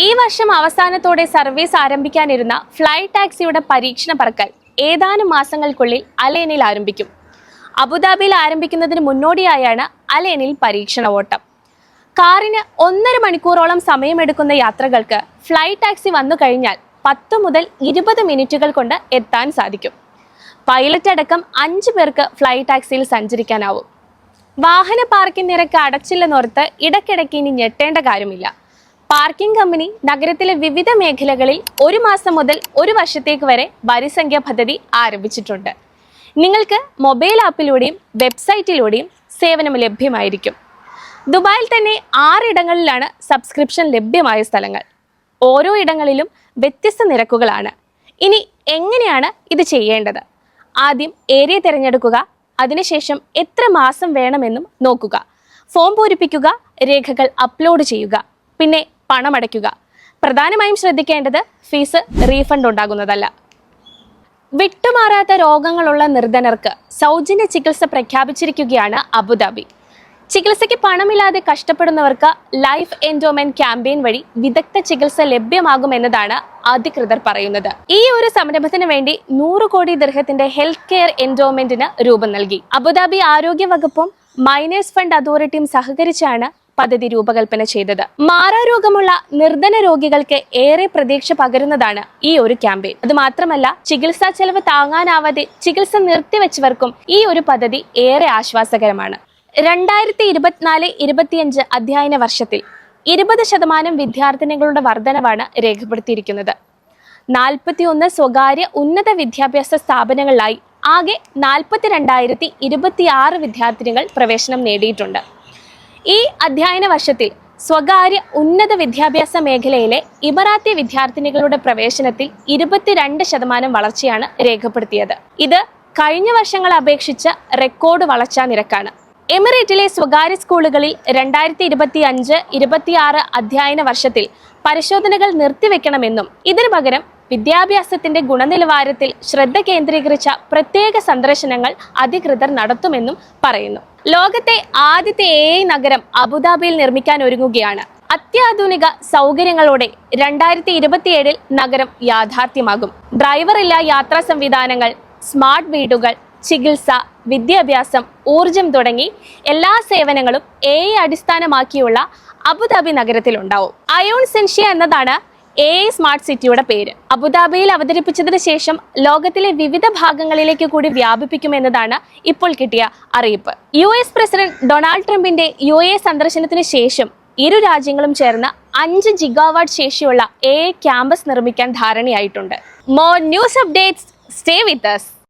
ഈ വർഷം അവസാനത്തോടെ സർവീസ് ആരംഭിക്കാനിരുന്ന ഫ്ലൈ ടാക്സിയുടെ പരീക്ഷണ പറക്കൽ ഏതാനും മാസങ്ങൾക്കുള്ളിൽ അലേനിൽ ആരംഭിക്കും. അബുദാബിയിൽ ആരംഭിക്കുന്നതിന് മുന്നോടിയായാണ് അലേനിൽ പരീക്ഷണ ഓട്ടം. കാറിന് ഒന്നര മണിക്കൂറോളം സമയമെടുക്കുന്ന യാത്രകൾക്ക് ഫ്ലൈ ടാക്സി വന്നു കഴിഞ്ഞാൽ പത്ത് മുതൽ ഇരുപത് മിനിറ്റുകൾ കൊണ്ട് എത്താൻ സാധിക്കും. പൈലറ്റ് അടക്കം അഞ്ച് പേർക്ക് ഫ്ലൈ ടാക്സിയിൽ സഞ്ചരിക്കാനാവും. വാഹന പാർക്കിംഗ് നിരക്ക് അടച്ചില്ലെന്നോർത്ത് ഇടയ്ക്കിടയ്ക്ക് ഇനി ഞെട്ടേണ്ട കാര്യമില്ല. പാർക്കിംഗ് കമ്പനി നഗരത്തിലെ വിവിധ മേഖലകളിൽ ഒരു മാസം മുതൽ ഒരു വർഷത്തേക്ക് വരെ വരിസംഖ്യ പദ്ധതി ആരംഭിച്ചിട്ടുണ്ട്. നിങ്ങൾക്ക് മൊബൈൽ ആപ്പിലൂടെയും വെബ്സൈറ്റിലൂടെയും സേവനം ലഭ്യമായിരിക്കും. ദുബായിൽ തന്നെ ആറിടങ്ങളിലാണ് സബ്സ്ക്രിപ്ഷൻ ലഭ്യമായ സ്ഥലങ്ങൾ. ഓരോ ഇടങ്ങളിലും വ്യത്യസ്ത നിരക്കുകളാണ്. ഇനി എങ്ങനെയാണ് ഇത് ചെയ്യേണ്ടത്? ആദ്യം ഏരിയ തിരഞ്ഞെടുക്കുക അതിനുശേഷം എത്ര മാസം വേണമെന്നും നോക്കുക. ഫോം പൂരിപ്പിക്കുക രേഖകൾ അപ്ലോഡ് ചെയ്യുക പിന്നെ പണമടയ്ക്കുക. പ്രധാനമായും ശ്രദ്ധിക്കേണ്ടത് ഫീസ് റീഫണ്ട് ഉണ്ടാകുന്നതല്ല. വിട്ടുമാറാത്ത രോഗങ്ങളുള്ള നിർധനർക്ക് സൗജന്യ ചികിത്സ പ്രഖ്യാപിച്ചിരിക്കുകയാണ് അബുദാബി. ചികിത്സയ്ക്ക് പണമില്ലാതെ കഷ്ടപ്പെടുന്നവർക്ക് ലൈഫ് എൻഡോമെന്റ് ക്യാമ്പയിൻ വഴി വിദഗ്ധ ചികിത്സ ലഭ്യമാകുമെന്നതാണ് അധികൃതർ പറയുന്നത്. ഈ ഒരു സംരംഭത്തിന് വേണ്ടി നൂറ് കോടി ദൃഹത്തിന്റെ ഹെൽത്ത് കെയർ എൻഡോമെന്റിന് രൂപം നൽകി. അബുദാബി ആരോഗ്യ വകുപ്പും മൈനേഴ്സ് ഫണ്ട് അതോറിറ്റിയും സഹകരിച്ചാണ് പദ്ധതി രൂപകൽപ്പന ചെയ്തത്. മാറാരോഗമുള്ള നിർധന രോഗികൾക്ക് ഏറെ പ്രതീക്ഷ പകരുന്നതാണ് ഈ ഒരു ക്യാമ്പയിൻ. അത് മാത്രമല്ല ചികിത്സാ ചെലവ് താങ്ങാനാവാതെ ചികിത്സ നിർത്തിവെച്ചവർക്കും ഈ ഒരു പദ്ധതി ഏറെ ആശ്വാസകരമാണ്. രണ്ടായിരത്തി ഇരുപത്തിനാല് ഇരുപത്തിയഞ്ച് അധ്യയന വർഷത്തിൽ ഇരുപത് ശതമാനം വിദ്യാർത്ഥിനികളുടെ വർധനവാണ് രേഖപ്പെടുത്തിയിരിക്കുന്നത്. നാൽപ്പത്തിയൊന്ന് സ്വകാര്യ ഉന്നത വിദ്യാഭ്യാസ സ്ഥാപനങ്ങളിലായി ആകെ നാൽപ്പത്തി രണ്ടായിരത്തി ഇരുപത്തിയാറ് വിദ്യാർത്ഥിനികൾ പ്രവേശനം നേടിയിട്ടുണ്ട്. ഈ അധ്യയന വർഷത്തിൽ സ്വകാര്യ ഉന്നത വിദ്യാഭ്യാസ മേഖലയിലെ ഇമറാത്തി വിദ്യാർത്ഥിനികളുടെ പ്രവേശനത്തിൽ ഇരുപത്തിരണ്ട് ശതമാനം വളർച്ചയാണ് രേഖപ്പെടുത്തിയത്. ഇത് കഴിഞ്ഞ വർഷങ്ങളെ അപേക്ഷിച്ച് റെക്കോർഡ് വളർച്ചാ നിരക്കാണ്. എമിറേറ്റിലെ സ്വകാര്യ സ്കൂളുകളിൽ രണ്ടായിരത്തി ഇരുപത്തി അഞ്ച് ഇരുപത്തിയാറ് അധ്യയന വർഷത്തിൽ പരിശോധനകൾ നിർത്തിവെക്കണമെന്നും ഇതിനു പകരം വിദ്യാഭ്യാസത്തിന്റെ ഗുണനിലവാരത്തിൽ ശ്രദ്ധ കേന്ദ്രീകരിച്ച പ്രത്യേക സന്ദർശനങ്ങൾ അധികൃതർ നടത്തുമെന്നും പറയുന്നു. ലോകത്തെ ആദ്യത്തെ എ നഗരം അബുദാബിയിൽ നിർമ്മിക്കാൻ ഒരുങ്ങുകയാണ്. അത്യാധുനിക സൗകര്യങ്ങളോടെ രണ്ടായിരത്തി ഇരുപത്തിയേഴിൽ നഗരം യാഥാർത്ഥ്യമാകും. ഡ്രൈവറില്ല യാത്രാ സംവിധാനങ്ങൾ സ്മാർട്ട് വീടുകൾ ചികിത്സ വിദ്യാഭ്യാസം ഊർജം തുടങ്ങി എല്ലാ സേവനങ്ങളും എ അടിസ്ഥാനമാക്കിയുള്ള അബുദാബി നഗരത്തിലുണ്ടാവും. അയോൺ സെൻഷ്യ എന്നതാണ് എ സ്മാർട്ട് സിറ്റിയുടെ പേര്. അബുദാബിയിൽ അവതരിപ്പിച്ചതിന് ശേഷം ലോകത്തിലെ വിവിധ ഭാഗങ്ങളിലേക്ക് കൂടി വ്യാപിപ്പിക്കുമെന്നതാണ് ഇപ്പോൾ കിട്ടിയ അറിയിപ്പ്. യു എസ് പ്രസിഡന്റ് ഡൊണാൾഡ് ട്രംപിന്റെ യു എ സന്ദർശനത്തിന് ശേഷം ഇരു രാജ്യങ്ങളും ചേർന്ന് അഞ്ച് ജിഗാവാട്ട് ശേഷിയുള്ള എ ക്യാമ്പസ് നിർമ്മിക്കാൻ ധാരണയായിട്ടുണ്ട്. More news updates stay with us.